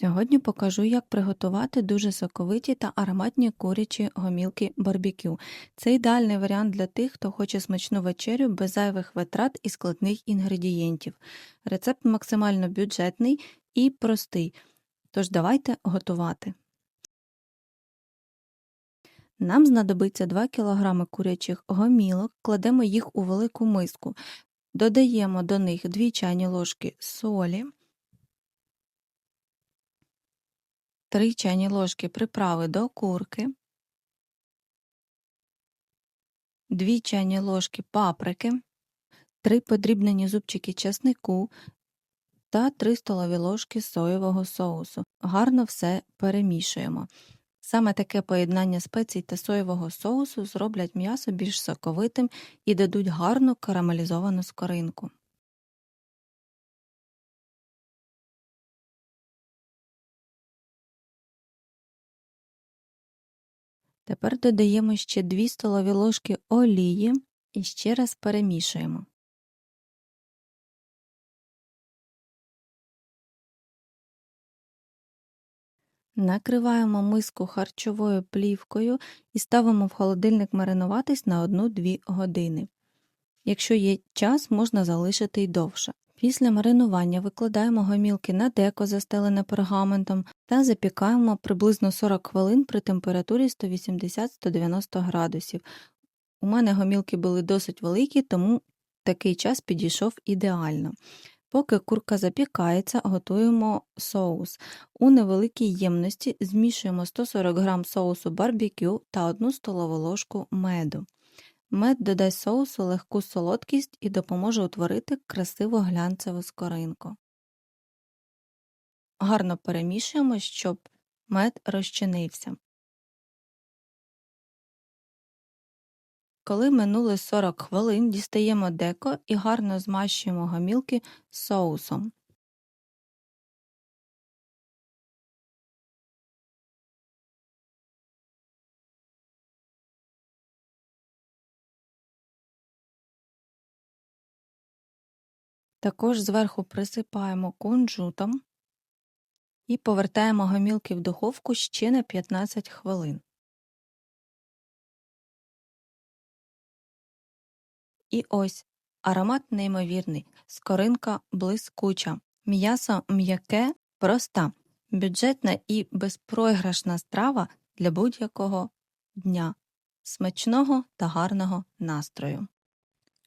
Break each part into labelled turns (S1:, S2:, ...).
S1: Сьогодні покажу, як приготувати дуже соковиті та ароматні курячі гомілки барбекю. Це ідеальний варіант для тих, хто хоче смачну вечерю без зайвих витрат і складних інгредієнтів. Рецепт максимально бюджетний і простий, тож давайте готувати. Нам знадобиться 2 кг курячих гомілок, кладемо їх у велику миску, додаємо до них 2 чайні ложки солі. 3 чайні ложки приправи до курки, 2 чайні ложки паприки, 3 подрібнені зубчики чеснику та 3 столові ложки соєвого соусу. Гарно все перемішуємо. Саме таке поєднання спецій та соєвого соусу зроблять м'ясо більш соковитим і дадуть гарну карамелізовану скоринку. Тепер додаємо ще 2 столові ложки олії і ще раз перемішуємо. Накриваємо миску харчовою плівкою і ставимо в холодильник маринуватись на 1-2 години. Якщо є час, можна залишити й довше. Після маринування викладаємо гомілки на деко, застелене пергаментом, та запікаємо приблизно 40 хвилин при температурі 180-190 градусів. У мене гомілки були досить великі, тому такий час підійшов ідеально. Поки курка запікається, готуємо соус. У невеликій ємності змішуємо 140 г соусу барбекю та 1 столову ложку меду. Мед додасть соусу легку солодкість і допоможе утворити красиву глянцеву скоринку. Гарно перемішуємо, щоб мед розчинився. Коли минули 40 хвилин, дістаємо деко і гарно змащуємо гомілки соусом. Також зверху присипаємо кунжутом і повертаємо гомілки в духовку ще на 15 хвилин. І ось аромат неймовірний, скоринка блискуча, м'ясо м'яке, проста, бюджетна і безпроіграшна страва для будь-якого дня, смачного та гарного настрою.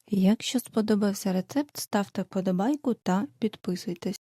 S1: Якщо сподобався рецепт, ставте вподобайку та підписуйтесь.